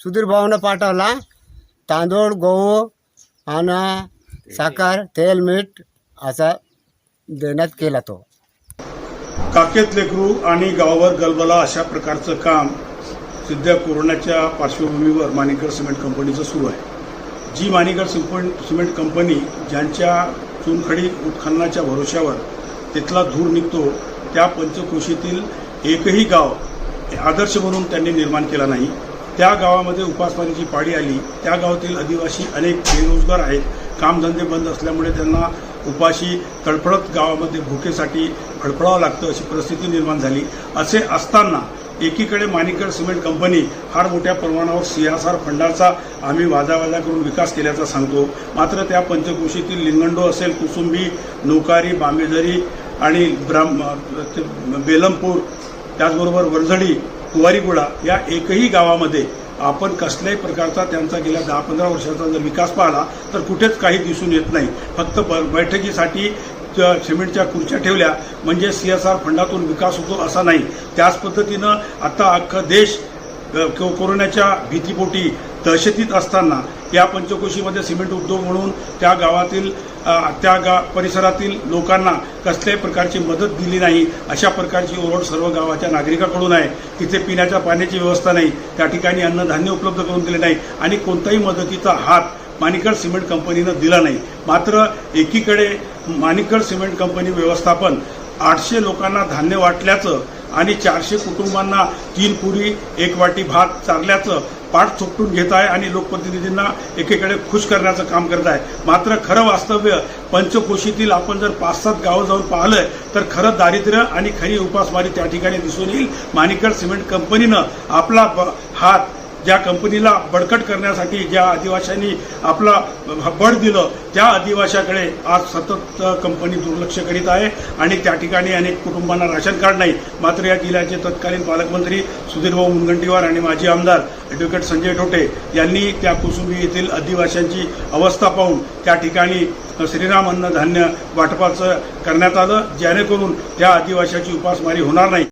सुधीर भाऊनं पाठवला. तांदूळ गहू आणि साखर तेल मीठ असा देण्यात केला तो. काकेत लेकरू आणि गावावर गलबला अशा प्रकारचं काम सध्या कोरोनाच्या पार्श्वभूमीवर माणिकर सिमेंट कंपनीचं सुरू आहे. जी माणिकर सिमेंट कंपनी ज्यांच्या चुनखडी उत्खननाच्या भरोश्यावर तिथला धूर निघतो त्या पंचक्रोशीतील एकही गाव आदर्श म्हणून त्यांनी निर्माण केला नाही. त्या गावामध्ये उपासमारीची पाळी आली. त्या गावातील आदिवासी अनेक बेरोजगार आहेत. कामधंदे बंद असल्यामुळे त्यांना उपाशी तडफडत गावामध्ये भुकेसाठी फडफडावं लागतं अशी परिस्थिती निर्माण झाली. असे असताना एकीकडे माणिकर सिमेंट कंपनी फार मोठ्या प्रमाणावर सीएसआर फंडाचा आम्ही वाजावाजा करून विकास केल्याचा सांगतो. मात्र त्या पंचकोशीतील लिंगंडो असेल कुसुंबी नौकारी बांबेझरी आणि ब्राह्म ते बेलमपूर त्याचबरोबर वरझडी कुवारीगुडा या एकही गावामध्ये आपण कसल्याही प्रकारचा त्यांचा गेल्या दहा पंधरा वर्षाचा जर विकास पाहिला तर कुठेच काही दिसून येत नाही. फक्त ब- बैठकीसाठी सिमेंटच्या खुर्च्या ठेवल्या म्हणजे सी एस आर फंडातून विकास होतो असा नाही. त्याच पद्धतीनं आता अख्खा देश कोरोनाच्या भीतीपोटी दहशतीत असताना या पंचकोशीमध्ये सिमेंट उद्योग म्हणून त्या गावातील त्या गा परिसरातील लोकांना कसल्याही प्रकारची मदत दिली नाही. अशा प्रकारची ओरड सर्व गावाच्या नागरिकाकडून आहे. तिथे पिण्याच्या पाण्याची व्यवस्था नाही. त्या ठिकाणी अन्नधान्य उपलब्ध करून दिले नाही आणि कोणताही मदतीचा हात माणिकर सिमेंट कंपनीनं दिला नाही. मात्र एकीकडे माणिकर सिमेंट कंपनी व्यवस्थापन आठशे लोकांना धान्य वाटल्याचं आणि चारशे कुटुंबांना तीन पुरी एक वाटी भात चारल्याचं पाठ थोपटून घेत आहे आणि लोकप्रतिनिधींना एकीकडे खुश करण्याचं काम करत आहे. मात्र खरं वास्तव्य पंचकोशीतील आपण जर पाच सात गावं जाऊन पाहिलं तर खरं दारिद्र्य आणि खरी उपासमारी त्या ठिकाणी दिसून येईल. माणिकर सिमेंट कंपनीनं आपला हात ज्या कंपनीला बडकट करण्यासाठी ज्या आदिवाशांनी आपला बळ दिलं त्या आदिवाशाकडे आज सतत कंपनी दुर्लक्ष करीत आहे आणि त्या ठिकाणी अनेक कुटुंबांना राशन कार्ड नाही. मात्र या जिल्ह्याचे तत्कालीन पालकमंत्री सुधीरभाऊ मुनगंटीवार आणि माजी आमदार ॲडव्होकेट संजय टोटे यांनी त्या कुसुंबी येथील आदिवाशांची अवस्था पाहून त्या ठिकाणी श्रीराम अन्नधान्य वाटपाचं करण्यात आलं जेणेकरून त्या आदिवाशाची उपासमारी होणार नाही.